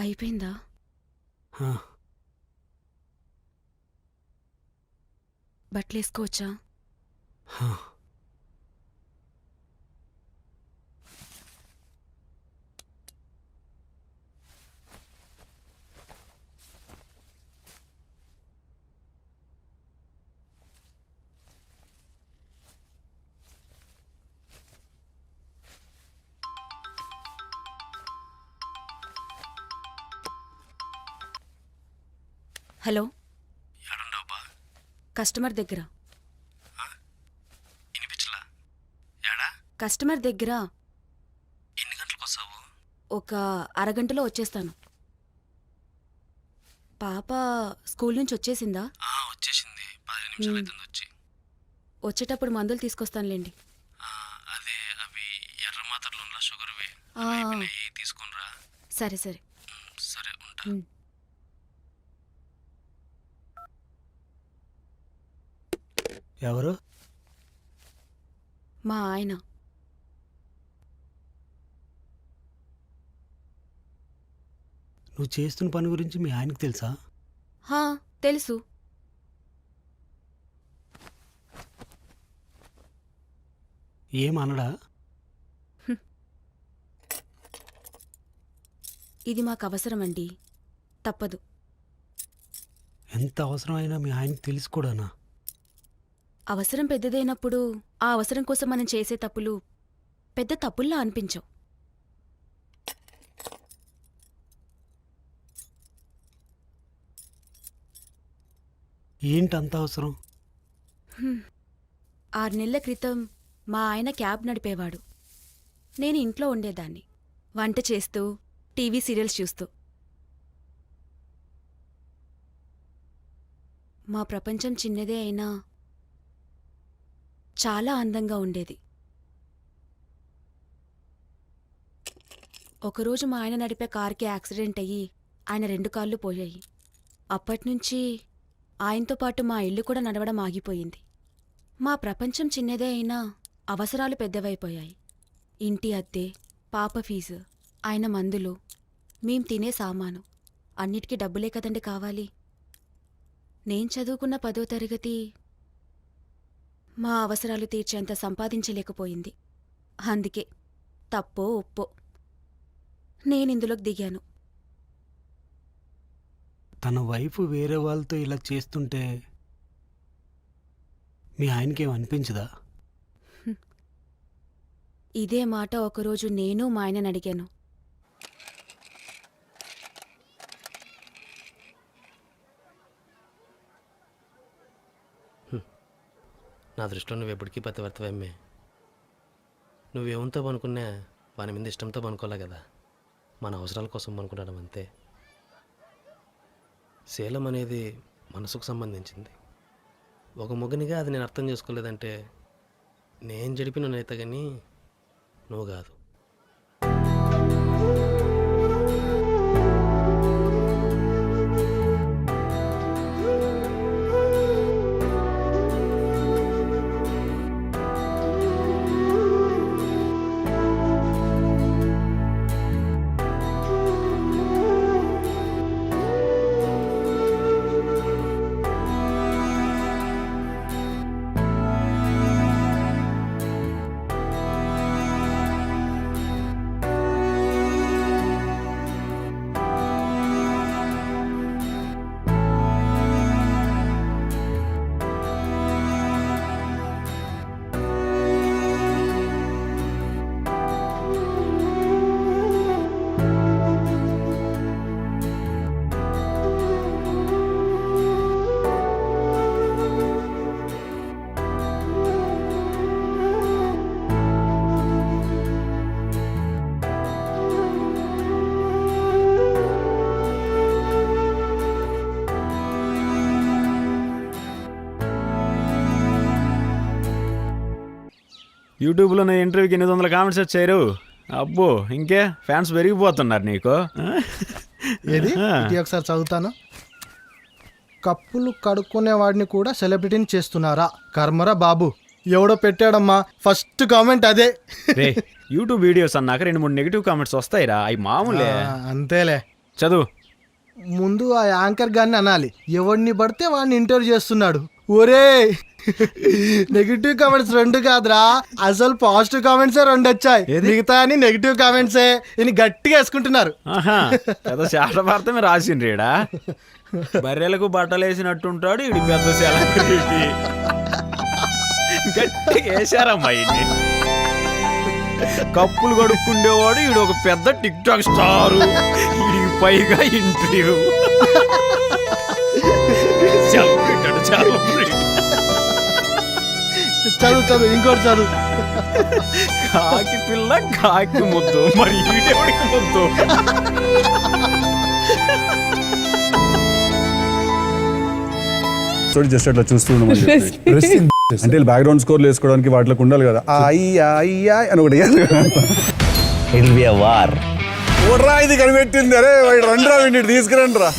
అయిపోయిందా? బట్టలేసుకోవచ్చా? Hello. Customer దగ్గర. కస్టమర్ దగ్గర. ఎన్ని గంటలకు వస్తావు? ఒక అరగంటలో వచ్చేస్తాను. పాప స్కూల్ నుంచి వచ్చేసిందా? వచ్చేసింది. వచ్చి. వచ్చేటప్పుడు మందులు తీసుకొస్తానులేండి. అదే అవి ఎర్ర మాత్రలు షుగర్వి. తీసుకునిరా. సరే సరే. సరే ఉంటా. ఎవరు? మా ఆయన. నువ్వు చేస్తున్న పని గురించి మీ ఆయనకు తెలుసా? హా తెలుసు. ఏం అనడా? ఇది మాకు అవసరమండి. తప్పదు. ఎంత అవసరమైనా మీ ఆయనకు తెలిసి కూడానా? అవసరం పెద్దదైనప్పుడు ఆ అవసరం కోసం మనం చేసే తప్పులు పెద్ద తప్పుల్లా అనిపించవు. ఏంటి అంత అవసరం. ఆరు నెలల క్రితం మా ఆయన క్యాబ్ నడిపేవాడు. నేను ఇంట్లో ఉండేదాన్ని. వంట చేస్తూ టీవీ సీరియల్స్ చూస్తూ. మా ప్రపంచం చిన్నదే అయినా చాలా అందంగా ఉండేది. ఒకరోజు మా ఆయన నడిపే కార్కి యాక్సిడెంట్ అయ్యి ఆయన రెండు కాళ్ళు పోయాయి. అప్పట్నుంచి ఆయనతో పాటు మా ఇల్లు కూడా నడవడం ఆగిపోయింది. మా ప్రపంచం చిన్నదే అయినా అవసరాలు పెద్దవైపోయాయి. ఇంటి అద్దె పాప ఫీజు ఆయన మందులు మేం తినే సామాను అన్నిటికీ డబ్బులే కదండి కావాలి. నేను చదువుకున్న పదో తరగతి మా అవసరాలు తీర్చేంత సంపాదించలేకపోయింది. అందుకే తప్పో ఒప్పో నేనిందులోకి దిగాను. తన వైఫ్ వేరే వాళ్ళతో ఇలా చేస్తుంటే మీ ఆయనకేం అనిపించదా? ఇదే మాట ఒకరోజు నేను మా ఆయనని అడిగాను. నా దృష్టిలో నువ్వు ఎప్పటికీ పతివర్తవమ్మే. నువ్వేమంతో పనుకున్నా వాని మీద ఇష్టంతో పనుకోలే కదా. మన అవసరాల కోసం పనుకుంటాం అంతే. శీలం అనేది మనసుకు సంబంధించింది. ఒక మొగనిగా అది నేను అర్థం చేసుకోలేదంటే నేను జడిపిన నేత కానీ నువ్వు కాదు. యూట్యూబ్లో నా ఇంటర్వ్యూకి ఎనిమిది వందల కామెంట్స్ వచ్చారు అబ్బో ఇంకే? ఫ్యాన్స్ పెరిగిపోతున్నారు నీకు ఏది. ఇది ఒకసారి చదువుతాను? కప్పులు కడుక్కునే వాడిని కూడా సెలబ్రిటీని చేస్తున్నారా? కర్మరా బాబు ఎవడో పెట్టాడమ్మా. ఫస్ట్ కామెంట్ అదే. యూట్యూబ్ వీడియోస్ అన్నాక రెండు మూడు నెగిటివ్ కామెంట్స్ వస్తాయిరా అవి మామూలే. అంతేలే. చదువు. ముందు ఆ యాంకర్ గాన్ని అనాలి. ఎవడిని పడితే వాడిని ఇంటర్వ్యూ చేస్తున్నాడు. ఒరే నెగిటివ్ కామెంట్స్ రెండు కాదురా. అసలు పాజిటివ్ కామెంట్సే రెండు వచ్చాయి. మిగతా అని నెగిటివ్ కామెంట్సే ఇని గట్టిగా వేసుకుంటున్నారు. ఆహా. పెద్ద శాస్త్రభారతమే రాసిండ్రీడా బర్రెలకు బట్టలు వేసినట్టుంటాడు ఇడి పెద్ద సెలబ్రిటీ గట్టిగా వేశారమ్మా ఇన్ని కప్పులు కడుక్కుండేవాడు ఈడు ఒక పెద్ద టిక్ టాక్ స్టారు. ఈడికి పైగా ఇంటర్వ్యూ. సెలబ్రిటీ సెలబ్రిటీ చదువు చదువు ఇంకోటి చదువు. కాకి పిల్ల కాకి ముద్దు. మరి ముద్దు? చూడు జస్ట్ అట్లా చూస్తూ చెప్పి. Resting అంటే బ్యాక్గ్రౌండ్ స్కోర్లు వేసుకోవడానికి వాటిలోకి ఉండాలి కదా. అయ్యా అయ్యా అని ఒకటి ఇట్ బి అ వార్ ఓడ్రా ఇది కనిపెట్టింది. అరే వాడు రండి రా వీడిని తీసుకురండి రా